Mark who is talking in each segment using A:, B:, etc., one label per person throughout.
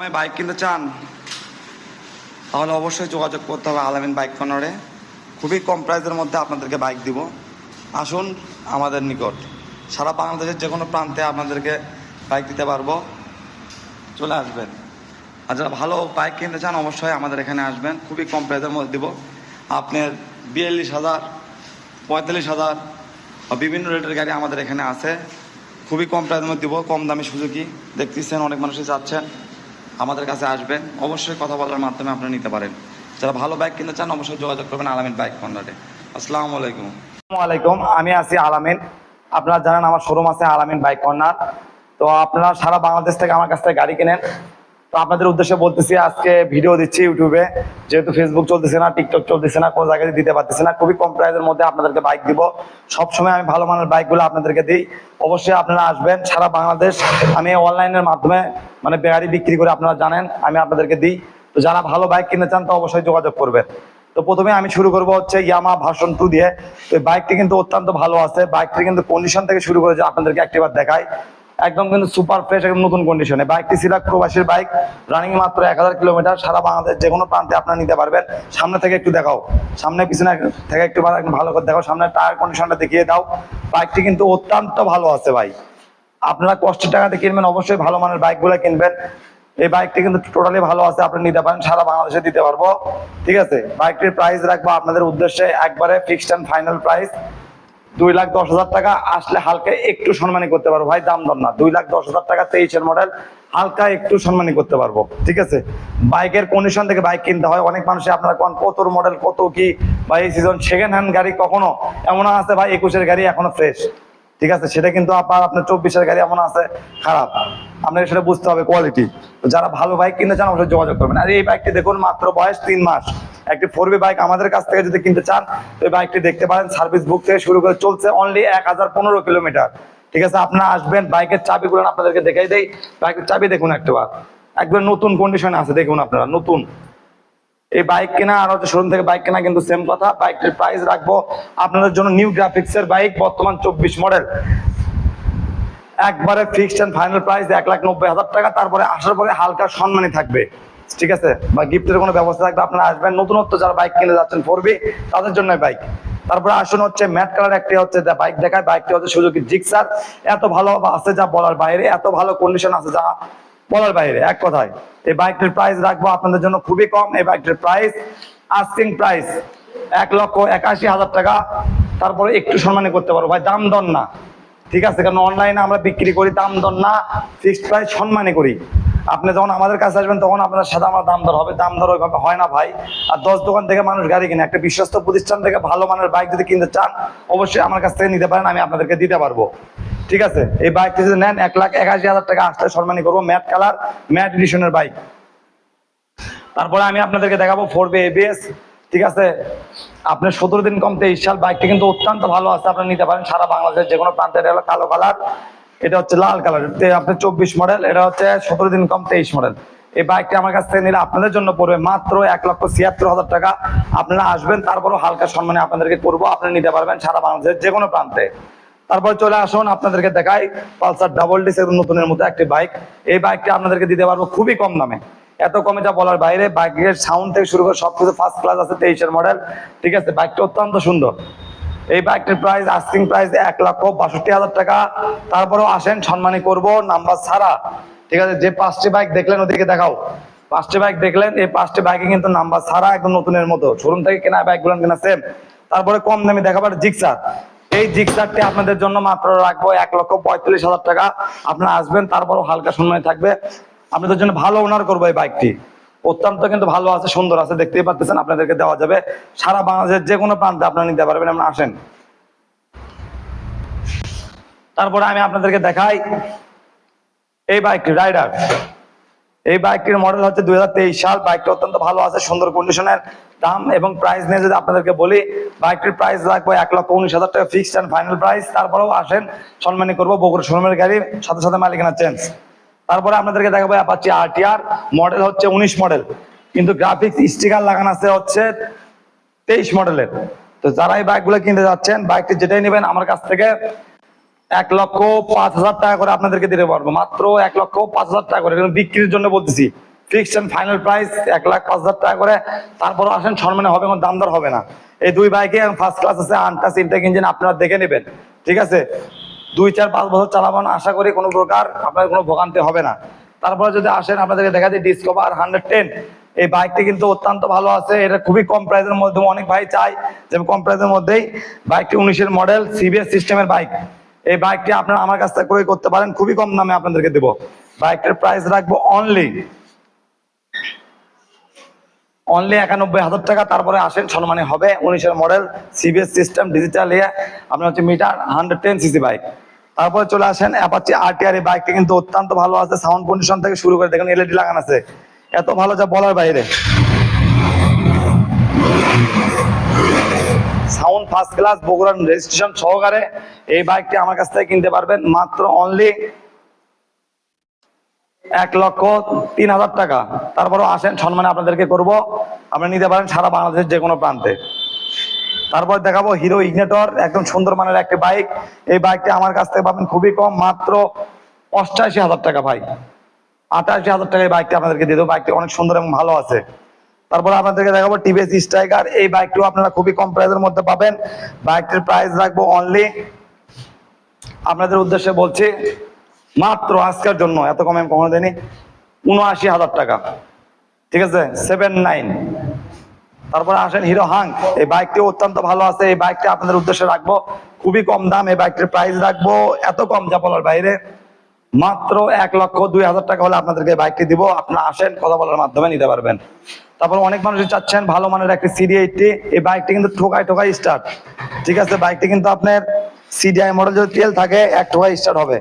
A: আমি বাইক কিনতে চান? তাহলে অবশ্যই যোগাযোগ করতে হবে আলামিন বাইক কর্নারে খুবই কম প্রাইসের মধ্যে আপনাদেরকে বাইক দিব। আসুন আমাদের নিকট। সারা বাংলাদেশের যে কোনো প্রান্তে আপনাদেরকে বাইক দিতে পারব। চলে আসবেন। আর যারা ভালো বাইক কিনতে চান, অবশ্যই আমাদের এখানে আসবেন। খুবই কম প্রাইসের মধ্যে দিব। আপনার বিয়াল্লিশ হাজার, পঁয়তাল্লিশ হাজার বিভিন্ন রেটের গাড়ি আমাদের এখানে আছে। খুবই কম প্রাইসের মধ্যে দিব। কম দামি সুযোগী দেখতেছেন, অনেক মানুষই যাচ্ছেন আমাদের কাছে আসবেন, অবশ্যই কথা বলার মাধ্যমে আপনি নিতে পারেন। যারা ভালো বাইক কিনতে চান, অবশ্যই যোগাযোগ করবেন আলামিন বাইক কর্নারে আসসালামু আলাইকুম।
B: আলাইকুম, আমি আছি আলামিন। আপনারা জানেন আমার শোরুম আছে আলামিন বাইক কর্নার তো আপনারা সারা বাংলাদেশ থেকে আমার কাছ থেকে গাড়ি কেনেন। তো আপনাদের উদ্দেশ্যে বলতেছি, আজকে ভিডিও দিচ্ছি ইউটিউবে যেহেতু ফেসবুক চলতেছে না টিকটক চলতেছে না, কোনো জায়গায় দিতে পারতেছে না। খুবই কম প্রাইসের মধ্যে আপনাদেরকে বাইক দিব। সবসময় আমি ভালো মানের বাইকগুলো আপনাদেরকে দিই। অবশ্যই আপনারা আসবেন। সারা বাংলাদেশ আমি অনলাইনের মাধ্যমে মানে গাড়ি বিক্রি করে আপনারা জানেন, আমি আপনাদেরকে দিই। তো যারা ভালো বাইক কিনতে চান, তো অবশ্যই যোগাযোগ করবেন। তো প্রথমে আমি শুরু করব হচ্ছে ইয়ামা ভার্সন টু দিয়ে। তো বাইকটি কিন্তু অত্যন্ত ভালো আছে। বাইকটি কিন্তু কন্ডিশন থেকে শুরু করে যে আপনাদেরকে একটিবার দেখাই। একদম কিন্তু সুপার ফ্রেশ একদম নতুন কন্ডিশনে বাইকটি ছিল প্রবাসীর বাইক রানিং মাত্র এক হাজার কিলোমিটার সারা বাংলাদেশ যে কোনো প্রান্তে আপনারা নিতে পারবেন। সামনে থেকে একটু দেখাও। সামনে পিছনে থেকে একটু ভালো- করে দেখাও। সামনে টায়ার কন্ডিশনটা দেখিয়ে দাও। বাইকটি কিন্তু অত্যন্ত ভালো আছে ভাই। আপনারা কষ্টের টাকাতে কিনবেন, অবশ্যই ভালো মানের বাইকগুলো কিনবেন। এই বাইকটি কিন্তু টোটালি ভালো আছে, আপনি নিতে পারেন, সারা বাংলাদেশে দিতে পারব। ঠিক আছে? বাইকটির প্রাইস রাখব আপনাদের উদ্দেশ্যে একবারে ফিক্সড অ্যান্ড ফাইনাল প্রাইস দুই লাখ দশ হাজার টাকা আসলে হালকা একটু সম্মানী করতে পারব। ভাই, দাম দর না। দুই লাখ দশ হাজার টাকা তেইশের মডেল হালকা একটু সম্মানী করতে পারব। ঠিক আছে? বাইকের কন্ডিশন থেকে বাইক কিনতে হয়। অনেক মানুষে আপনারা কোন কত মডেল কত কি বা এই সিজন সেকেন্ড হ্যান্ড গাড়ি কখনো এমন আছে ভাই, একুশের গাড়ি এখনও ফ্রেশ ঠিক আছে? সেটা কিন্তু আপনার আপনার চব্বিশের গাড়ি এমন আছে, খারাপ। আপনাকে সেটা বুঝতে হবে কোয়ালিটি যারা ভালো বাইক কিনতে চান অবশ্যই যোগাযোগ করবেন। আর এই বাইকটি দেখুন মাত্র বয়স তিন মাস। একটি ফোর বাইক আমাদের কাছ থেকে যদি কিনতে চান এই বাইকটি দেখতে পারেন সার্ভিস বুক থেকে শুরু করে চলছে অনলি এক হাজার পনেরো কিলোমিটার ঠিক আছে? আপনারা আসবেন বাইকের চাবিগুলো আপনাদেরকে দেখাই দেই। বাইকের চাবি দেখুন একটাবার। একবার নতুন কন্ডিশনে আছে, দেখুন আপনারা, নতুন। এই বাইক কেনা আর হচ্ছে শোরুম থেকে বাইক কেনা কিন্তু সেম কথা। বাইকটির প্রাইস রাখব আপনাদের জন্য নিউ গ্রাফিক্স এর বাইক বর্তমান চব্বিশ মডেল একবারে ফিক্সড এন্ড ফাইনাল প্রাইস এক লাখ নব্বই হাজার টাকা, তারপরে আসার পরে হালকা সম্মানী থাকবে। ঠিক আছে? বা গিফটের কোনো ব্যবস্থা থাকবে, আপনারা আসবেন। নতুনত্ব যারা বাইক কিনে যাচ্ছেন ফোরবি তাদের জন্য বাইক তারপরে আসুন হচ্ছে ম্যাট কালার একটি হচ্ছে বাইক দেখায়। বাইকটি হচ্ছে সুযোগ জিক্সার এত ভালো আছে যা বলার বাইরে, এত ভালো কন্ডিশন আছে যা বলার বাইরে, এক কথায়। এই বাইকটির প্রাইস রাখব আপনাদের জন্য খুবই কম, এই বাইকটির প্রাইস আস্কিং প্রাইস এক লক্ষ একাশি হাজার টাকা। তারপরে একটু সম্মানী করতে পারব। ভাই, দাম দর না। ঠিক আছে, কারণ অনলাইনে আমরা বিক্রি করি, দাম দর না ফিক্সড প্রাইস সম্মানে করি। আপনি যখন আমাদের কাছে আসবেন, তখন আপনার সাথে আমার দাম দর হবে। দাম দর ওইভাবে হয় না ভাই। আর দশ দোকান থেকে মানুষ গাড়ি কিনে, একটা বিশ্বস্ত প্রতিষ্ঠান থেকে ভালো মানের বাইক যদি কিনতে চান, অবশ্যই আমার কাছ থেকে নিতে পারেন, আমি আপনাদেরকে দিতে পারব। ঠিক আছে? এই বাইকটি যদি নেন, এক লাখ একাশি হাজার টাকা আসলে সম্মানী করব। ম্যাট কালার ম্যাট এডিশনের বাইক তারপরে আমি আপনাদেরকে দেখাবো ফোর বি এবিএস ঠিক আছে? আপনার সতেরো দিন কম তেইশ সাল বাইকটি কিন্তু অত্যন্ত ভালো আছে আপনি নিতে পারেন। সারা বাংলাদেশের যে কোনো প্রান্তে এটা হলো কালো কালার এটা হচ্ছে লাল কালার আপনার চব্বিশ মডেল এটা হচ্ছে সতেরো দিন কম তেইশ মডেল এই বাইকটি আমার কাছ থেকে নিলে আপনাদের জন্য পড়বে মাত্র এক লক্ষ ছিয়াত্তর হাজার টাকা। আপনারা আসবেন, তারপরও হালকা সম্মানে আপনাদেরকে করব আপনি নিতে পারবেন সারা বাংলাদেশের যে কোনো প্রান্তে। তারপর চলে আসুন, আপনাদেরকে দেখাই পালসার ডাবল ডিস নতুনের মতো একটি বাইক। এই বাইকটি আপনাদেরকে দিতে পারব খুবই কম দামে। এত কমে যা বলার বাইরে, বাইকের সাউন্ড থেকে শুরু করে সবকিছু ফার্স্ট ক্লাস আছে, তেইশের মডেল ঠিক আছে? বাইকটা অত্যন্ত সুন্দর। এই বাইকটির প্রাইস আস্কিং প্রাইস এক লক্ষ বাষট্টি হাজার টাকা। তারপরেও আসেন সম্মানী করব নাম্বার ছাড়া। ঠিক আছে? যে পাঁচটি বাইক দেখলেন ওদিকে দেখাও। পাঁচটি বাইক দেখলেন, এই পাঁচটি বাইকে কিন্তু নাম্বার ছাড়া একদম নতুনের মতো। শোরুম থেকে কেনা বাইকগুলো কেনা সেম তারপরে কম দামে দেখাবার জিক্সার। এই জিক্সারটি আপনাদের জন্য মাত্র রাখব এক লক্ষ পঁয়তাল্লিশ হাজার টাকা। আপনারা আসবেন, তারপরও হালকা সম্মানী থাকবে। আপনাদের জন্য ভালো ওনার করব এই বাইকটি। অত্যন্ত কিন্তু ভালো আছে, সুন্দর আছে, দেখতেই পাচ্ছেন আপনাদেরকে দেওয়া যাবে। সারা বাংলাদেশের যে কোনো প্রান্তে আপনারা নিতে পারবেন, আপনারা আসেন। তারপরে আমি আপনাদেরকে দেখাই এই বাইকটি রাইডার। এই বাইকটির মডেল হচ্ছে দুই হাজার তেইশ সাল। বাইকটি অত্যন্ত ভালো আছে, সুন্দর কন্ডিশনের দাম এবং প্রাইস নিয়ে যদি আপনাদেরকে বলি, বাইকটির প্রাইস রাখব এক লক্ষ উনিশ হাজার টাকা ফিক্সড অ্যান্ড ফাইনাল প্রাইস তারপরেও আসেন, সম্মানী করব বগুড়া শোরুমের গাড়ি, সাথে সাথে মালিকানা চেঞ্জ। তারপরে আপনাদেরকে দেখাবো অ্যাপাচি আরটিআর মডেল হচ্ছে উনিশ মডেল কিন্তু গ্রাফিক্স স্টিকার লাগানো আছে হচ্ছে তেইশ মডেলের তো যারা এই বাইকগুলো কিনতে যাচ্ছেন, বাইকটি যেটাই নেবেন আমার কাছ থেকে এক লক্ষ পাঁচ হাজার টাকা করে আপনাদেরকে দিতে পারব। মাত্র এক লক্ষ পাঁচ হাজার টাকা করে। বিক্রির জন্য বলতেছি। ফিক্সড ফাইনাল প্রাইস এক লাখ পাঁচ হাজার টাকা করে। তারপরে আসেন সম্মানে হবে কোনো দাম দর হবে না। এই দুই বাইকে ফার্স্ট ক্লাস আছে আনটাস ইনটেক ইঞ্জিন আপনারা দেখে নেবেন। ঠিক আছে? দুই, চার, পাঁচ বছর চালাবেন, আশা করি কোনো প্রকার আপনার কোনো ভোগান্তি হবে না। তারপরে যদি আসেন, আপনাদেরকে দেখা যায় ডিসকভার হান্ড্রেড টেন এই বাইকটি কিন্তু অত্যন্ত ভালো আছে। এটা খুবই কম প্রাইসের মধ্যে অনেক ভাই চাই যে কম প্রাইসের মধ্যেই বাইকটি উনিশের মডেল সিবিএস সিস্টেমের বাইক এই বাইকটি আপনারা আমার কাছ থেকে ক্রয় করতে পারেন, খুবই কম দামে আপনাদেরকে দেবো। বাইকটির প্রাইস রাখব অনলি অনলি একানব্বই হাজার টাকা, তারপরে আসেন সম্মানে হবে, উনিশের মডেল সিবিএস সিস্টেম ডিজিটাল ইয়ে আপনার হচ্ছে meter hundred ten CC bike তারপরে চলে আসেন অ্যাপাচি আরটিআর এই বাইকটি কিন্তু অত্যন্ত ভালো আছে সাউন্ড কন্ডিশন থেকে শুরু করে দেখুন এলইডি লাগানো আছে। এত ভালো যা বলার বাইরে। ফার্স্ট ক্লাস বগুড়ার রেজিস্ট্রেশন সহকারে এই বাইকটি আমার কাছ থেকে কিনতে পারবেন। মাত্র অনলি এক লক্ষ তিন হাজার টাকা। তারপরও আসেন, সম্মানে আপনাদেরকে করব। আপনারা নিতে পারেন সারা বাংলাদেশের যে কোনো প্রান্তে। তারপর দেখাবো হিরো ইগনেটর একদম সুন্দর মানের একটি বাইক এই বাইকটি আমার কাছ থেকে পাবেন খুবই কম, মাত্র অষ্টাশি হাজার টাকা ভাই। আটাশি হাজার টাকা এই বাইকটি আপনাদেরকে দিয়ে দেবো। বাইকটি অনেক সুন্দর এবং ভালো আছে। তারপরে আপনাদেরকে দেখাবো টিভিএস স্ট্রাইকার এই বাইকটিও আপনারা খুবই কম প্রাইসের মধ্যে পাবেন। বাইকটির প্রাইস রাখব অনলি আপনাদের উদ্দেশ্যে বলছি, মাত্র আজকের জন্য, এত কম আমি কখনো দেয়নি উনআশি হাজার টাকা। ঠিক আছে? সেভেন নাইন তারপরে আসেন হিরো হাং এই বাইকটি অত্যন্ত ভালো আছে, এই বাইকটি আপনাদের উদ্দেশ্যে রাখব। খুবই কম দাম, এই বাইকটির প্রাইস রাখব, এত কম যা বলার বাইরে। মাত্র এক লক্ষ দুই হাজার টাকা হলে আপনাদেরকে বাইকটি দিব, আপনারা আসেন, কথা বলার মাধ্যমে নিতে পারবেন। তারপর অনেক মানুষই চাচ্ছেন ভালো মানের একটা সিডি এইটটি এই বাইকটি কিন্তু ঠোকায় ঠোকাই স্টার্ট ঠিক আছে বাইকটি কিন্তু আপনার সিডিআই মডেল যদি তেল থাকে, এক ঠোকাই স্টার্ট হবে।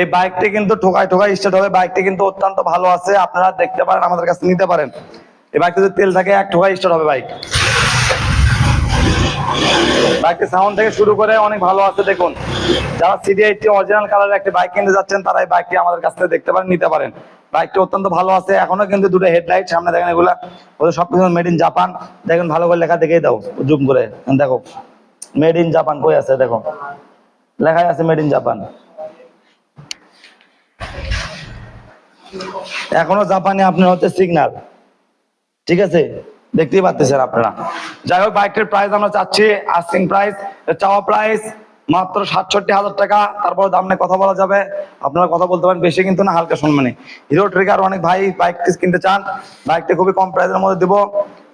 B: এই বাইকটি কিন্তু ঠোকাই ঠোকাই স্টার্ট হবে। বাইকটি কিন্তু অত্যন্ত ভালো আছে, আপনারা দেখতে পারেন, আমাদের কাছে নিতে পারেন। এই বাইকটি যদি তেল থাকে, এক ঠোকাই স্টার্ট হবে বাইক বাইকটি সাউন্ড থেকে শুরু করে অনেক ভালো আছে, দেখুন। যারা সিডি এইটটি অরিজিনাল কালারের একটি বাইক কিনতে যাচ্ছেন, তারা এই বাইকটি আমাদের কাছ থেকে দেখতে পারেন, নিতে পারেন। বাইকটি অত্যন্ত ভালো আছে। এখনও কিন্তু দুটো হেডলাইট সামনে দেখেন এগুলা। ওদের সবকিছু মেড ইন জাপান দেখুন ভালো করে লেখা দেখেই দাও জুম করে। দেখো মেড ইন জাপান কই আছে দেখো। লেখাই আছে মেড ইন জাপান এখনও জাপানে আপনার হচ্ছে সিগন্যাল ঠিক আছে? দেখতেই পাচ্ছেন আপনারা। যাই হোক, বাইকটির প্রাইস আমরা চাচ্ছি আস্কিং প্রাইস চাওয়া প্রাইস মাত্র সাতষট্টি হাজার টাকা, তারপর দাম নিয়ে কথা বলা যাবে। আপনারা কথা বলতে পারেন, বেশি কিন্তু না, হালকা সম্মানে হিরো ট্রিগার অনেক ভাই বাইকটি কিনতে চান বাইকটি খুবই কম প্রাইসের মধ্যে দিব।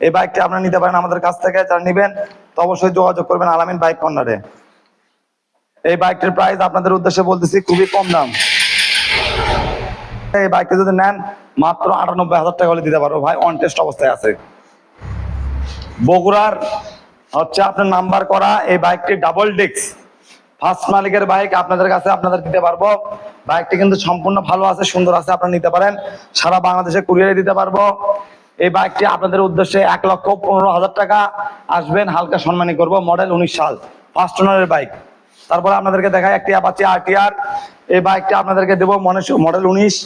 B: এই বাইকটি আপনারা নিতে পারেন আমাদের কাছ থেকে, যারা নিবেন, তো অবশ্যই যোগাযোগ করবেন আলামিন বাইক কর্নারে এই বাইকটির প্রাইস আপনাদের উদ্দেশ্যে বলতেছি, খুবই কম দাম। এই বাইকটি যদি নেন, মাত্র আটানব্বই হাজার টাকা হলে দিতে পারব ভাই অন টেস্ট অবস্থায় আছে। বগুড়ার হচ্ছে আপনার নাম্বার করা, এই বাইকটি ডাবল ডিক্স ফার্স্ট মালিকের বাইক আপনাদের কাছে আপনাদের দিতে পারব। বাইকটি কিন্তু সম্পূর্ণ ভালো আছে, সুন্দর আছে, আপনারা নিতে পারেন। সারা বাংলাদেশে কুরিয়ারে দিতে পারব। এই বাইকটি আপনাদের উদ্দেশ্যে এক লক্ষ পনেরো হাজার টাকা আসবেন, হালকা সম্মানী করব মডেল উনিশ সাল ফার্স্ট ওনারের বাইক তারপরে আপনাদেরকে দেখায় একটি অ্যাপাচি আরটিআর এই বাইকটি আপনাদেরকে দেবো মনে মডেল উনিশ।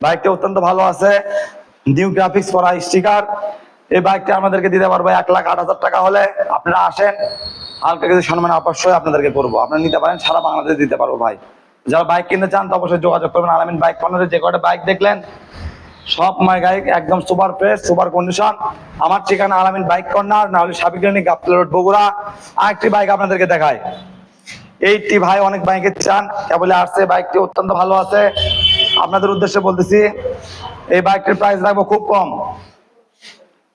B: বাইকটি অত্যন্ত ভালো আছে নিউ গ্রাফিক্স করা স্টিকার এই বাইকটা আমাদেরকে দিতে পারব এক লাখ আট হাজার টাকা হলে। আপনারা আসেন, হালকা কিছু সম্মান অবশ্যই আপনাদেরকে করব। আপনারা নিতে পারেন, সারা বাংলাদেশে দিতে পারব ভাই যারা বাইক কিনতে চান তো অবশ্যই যোগাযোগ করবেন। আলামিন বাইক কর্নারে যে কটা বাইক দেখলেন, সব মাই গাইক একদম সুপার ফ্রেশ সুপার কন্ডিশন আমার ঠিকানা আলামিন বাইক কর্নার না হলে সাবিকানি গাপতলা রোড বগুড়া। আরেকটি বাইক আপনাদেরকে দেখায় এইটি ভাই অনেক বাইকে চান কেবলে আসছে। বাইকটি অত্যন্ত ভালো আছে। আপনাদের উদ্দেশ্যে বলতেছি, এই বাইকটির প্রাইস রাখব খুব কম।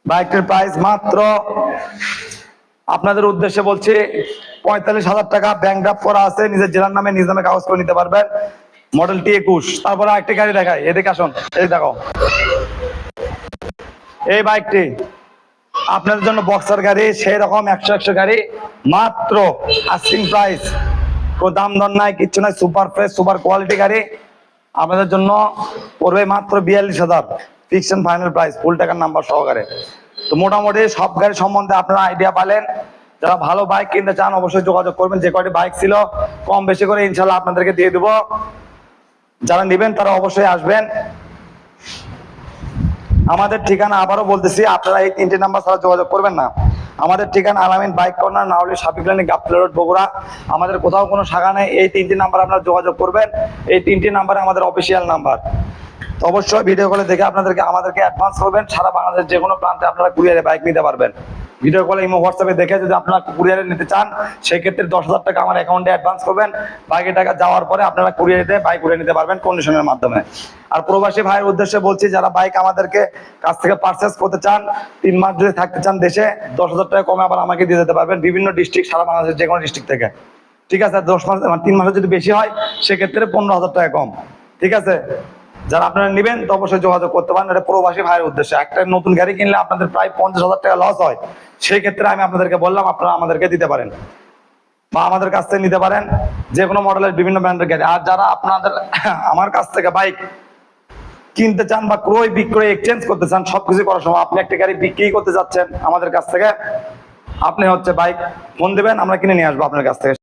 B: বাইকটির প্রাইস মাত্র আপনাদের উদ্দেশ্যে বলছি, পঁয়তাল্লিশ হাজার টাকা ব্যাংক ড্রাফ করা আছে, নিজের জেলার নামে, নিজ নামে কাগজ করে নিতে পারবেন। মডেলটি একুশ, তারপরে আরেকটি গাড়ি দেখায় এদিকে আসুন, এই দেখো। এই বাইকটি, আপনাদের জন্য বক্সার গাড়ি সেই রকম একশো একশো গাড়ি, মাত্র আস্কিং প্রাইস দাম দর নাই, কিচ্ছু নাই সুপার ফ্রেশ সুপার কোয়ালিটি গাড়ি। আপনাদের জন্য পড়বে মাত্র বিয়াল্লিশ হাজার। ফিক্সড ফাইনাল প্রাইস ফুল টাকার নাম্বার সহকারে। তো মোটামুটি সব গাড়ি সম্বন্ধে আপনারা আইডিয়া পালেন। যারা ভালো বাইক কিনতে চান, অবশ্যই যোগাযোগ করবেন। যে কয়টি বাইক ছিল, কম বেশি করে ইনশাল্লাহ আপনাদেরকে দিয়ে দেবো। যারা নেবেন, তারা অবশ্যই আসবেন। আমাদের ঠিকানা আবারও বলতেছি, আপনারা এই তিনটে নাম্বার ছাড়া যোগাযোগ করবেন না। আমাদের ঠিকানা আলামিন বাইক কর্নার, না হলে সাপিকলানি গাপতলা রোড, বগুড়া। আমাদের কোথাও কোনো শাখা নেই, এই তিনটি নাম্বার আপনারা যোগাযোগ করবেন। এই তিনটি নাম্বারে আমাদের অফিসিয়াল নাম্বার। তো অবশ্যই ভিডিও কলে দেখে আপনাদেরকে, আমাদেরকে অ্যাডভান্স করবেন, সারা বাংলাদেশ যে কোনো প্রান্তে আপনারা কুরিয়ারে বাইক নিতে পারবেন। ভিডিও কলে ইমো হোয়াটসঅ্যাপে দেখে যদি আপনারা কুরিয়ারে নিতে চান সেই ক্ষেত্রে দশ হাজার টাকা আমার অ্যাকাউন্টে অ্যাডভান্স করবেন। বাকি টাকা যাওয়ার পরে আপনারা কুরিয়ারে বাইক কুরিয়ে নিতে পারবেন কন্ডিশনের মাধ্যমে। আর প্রবাসী ভাইয়ের উদ্দেশ্যে বলছি, যারা বাইক আমাদেরকে কাছ থেকে পারচেস করতে চান, তিন মাস যদি থাকতে চান দেশে, দশ হাজার টাকা কমে আবার আমাকে দিয়ে দিতে পারবেন বিভিন্ন ডিস্ট্রিক্ট সারা বাংলাদেশের যে কোনো ডিস্ট্রিক্ট থেকে। ঠিক আছে? দশ মাস মানে তিন মাসে যদি বেশি হয়, সেক্ষেত্রে পনেরো হাজার টাকা কম। ঠিক আছে? যারা আপনারা নেবেন, তো অবশ্যই যোগাযোগ করতে পারেন। এটা প্রবাসী ভাইয়ের উদ্দেশ্যে। একটা নতুন গাড়ি কিনলে আপনাদের প্রায় পঞ্চাশ হাজার টাকা লস হয়। সেই ক্ষেত্রে আমি আপনাদেরকে বললাম, আপনারা আমাদেরকে দিতে পারেন। বা আমাদের কাছ থেকে নিতে পারেন যে কোনো মডেলের বিভিন্ন ব্র্যান্ডের গাড়ি। আর যারা আপনাদের, আমার কাছ থেকে বাইক কিনতে চান বা ক্রয় বিক্রয় এক্সচেঞ্জ করতে চান, সবকিছু করার সময় আপনি একটা গাড়ি বিক্রি করতে যাচ্ছেন আমাদের কাছ থেকে, আপনি হচ্ছে বাইক ফোন দেবেন, আমরা কিনে নিয়ে আসব আপনার কাছ থেকে।